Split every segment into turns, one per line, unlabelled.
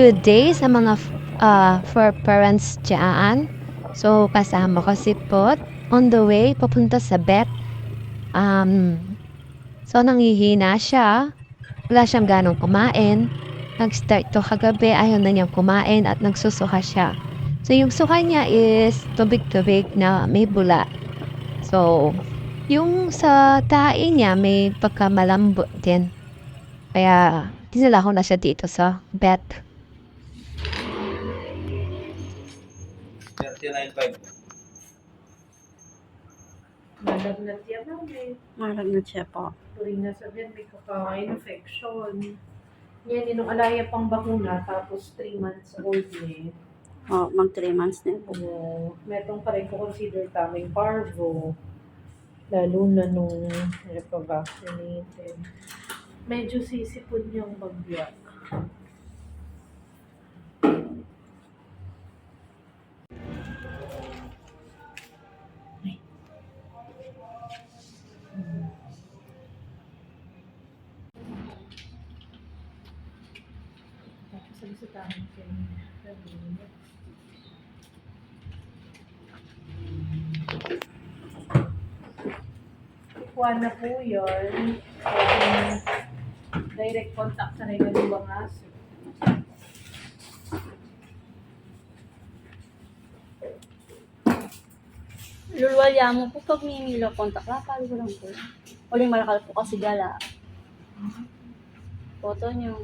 Good day sa mga uh, for parents dyan. So, kasama ko si Pot. On the way, papunta sa vet. Um, so, nangihina siya. Wala siyang ganong kumain. Nag-start to kagabi, ayaw na niyang kumain at nagsusuka siya. So, yung suka niya is tubig-tubig na may bula. So, yung sa tae niya may pagkamalambot din. Kaya, dinala ko na siya dito sa vet.
39.5.
Malagnat yan namin.
Malagnat siya po.
Tuwing nasa bed, may kaka-infection. Yan, yung alaya pang bakuna, tapos 3 months old na eh.
Oh, mag 3 months na po.
Uh, metong pa rin ko consider taming parvo. Lalo na nung nagpa-vaccinated. Medyo sisipod niyang magbiyak. Tapos sabi Kuha na po yun. Um, direct contact sa rin ng ibang aso.
Lulwalya mo po pag may milo kontak la, palo ko lang po. Uling malakal po kasi gala. Photo niyo.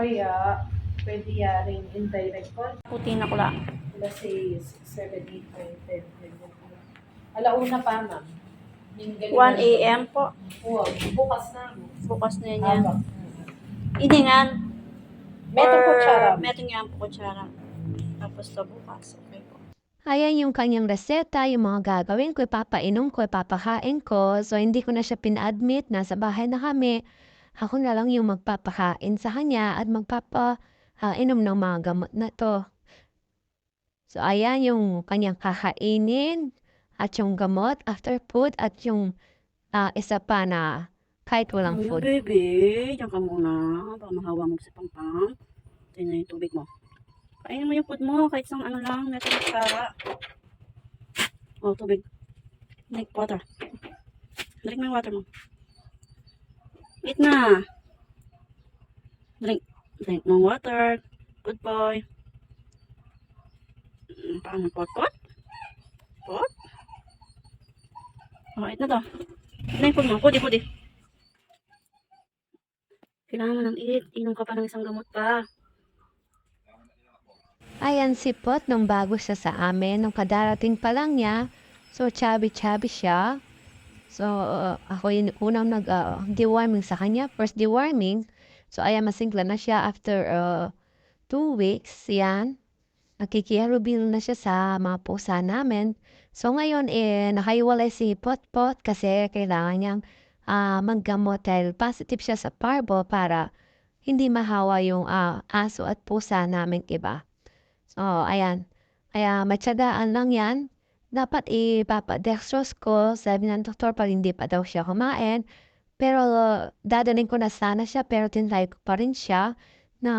Kaya, pwede yaring indirect contact.
Puti na ko la.
Let's say 7, 8, 9, 10, 11. Alauna pa, ma'am. Yung
1
galingan.
a.m. po.
Oo, bukas na.
Bukas na yan yan.
Habang.
Iningan.
Meto
Or
kutsara.
Meto nga po kutsara. Tapos to bukas. Okay po.
Ayan yung kanyang reseta, yung mga gagawin ko, ipapainom ko, ipapakain ko. So, hindi ko na siya pina-admit, nasa bahay na kami. Ako na lang yung magpapakain sa kanya at magpapainom ng mga gamot na to. So, ayan yung kanyang kakainin at yung gamot after food at yung ah, isa pa na kahit walang
Ay,
food.
baby. Diyan ka muna. Baka mahawa mo si Pampam. Ito na yung tubig mo. Kainin mo yung food mo. Kahit isang ano lang. Meto kutsara. Oh, tubig. Drink water. Drink mo yung water mo. Eat na. Drink. Drink mo water. Good boy. Mm, Paano pot pot? Pot? Oh, eat na to. Ano yung food mo? Pudi, pudi. Kailangan mo ng eat. Inom ka pa ng isang gamot pa.
Ayan si Pot nung bago siya sa amin, nung kadarating pa lang niya. So, chubby-chubby siya. So, uh, ako yung unang nag-deworming sa kanya. First deworming. So, ayan, masingla na siya after uh, two weeks. Yan. Nakikiarubil na siya sa mga pusa namin. So, ngayon, eh, nakaiwalay si Pot-Pot kasi kailangan niyang ah, maggamot dahil positive siya sa parvo para hindi mahawa yung ah, aso at pusa namin iba. So, ayan. Kaya matyagaan lang yan. Dapat ipapadextrose ko. Sabi ng doktor pa hindi pa daw siya kumain. Pero dadaling ko na sana siya pero tinry ko pa rin siya na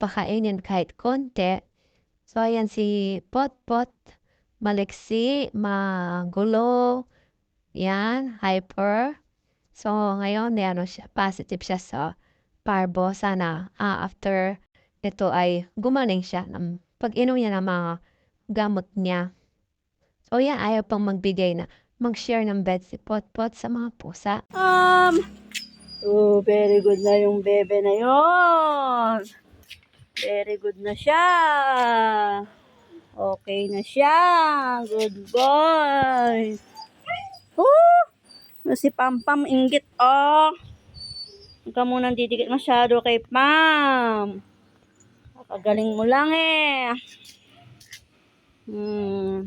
pakainin kahit konti. So, ayan si Pot-Pot. Maliksi, magulo. Yan, hyper. So, ngayon, ano siya, positive siya sa parvo. Sana ah, after ito ay gumaling siya ng pag-inom niya ng mga gamot niya. So yan, ayaw pang magbigay na mag-share ng bed si Pot-Pot sa mga pusa.
Um, oh, very good na yung bebe na yon. Very good na siya. Okay na siya. Good boy. Oh, si Pampam inggit, oh. Huwag ka munang didikit masyado kay Pam. Kagaling mo lang eh. Hmm.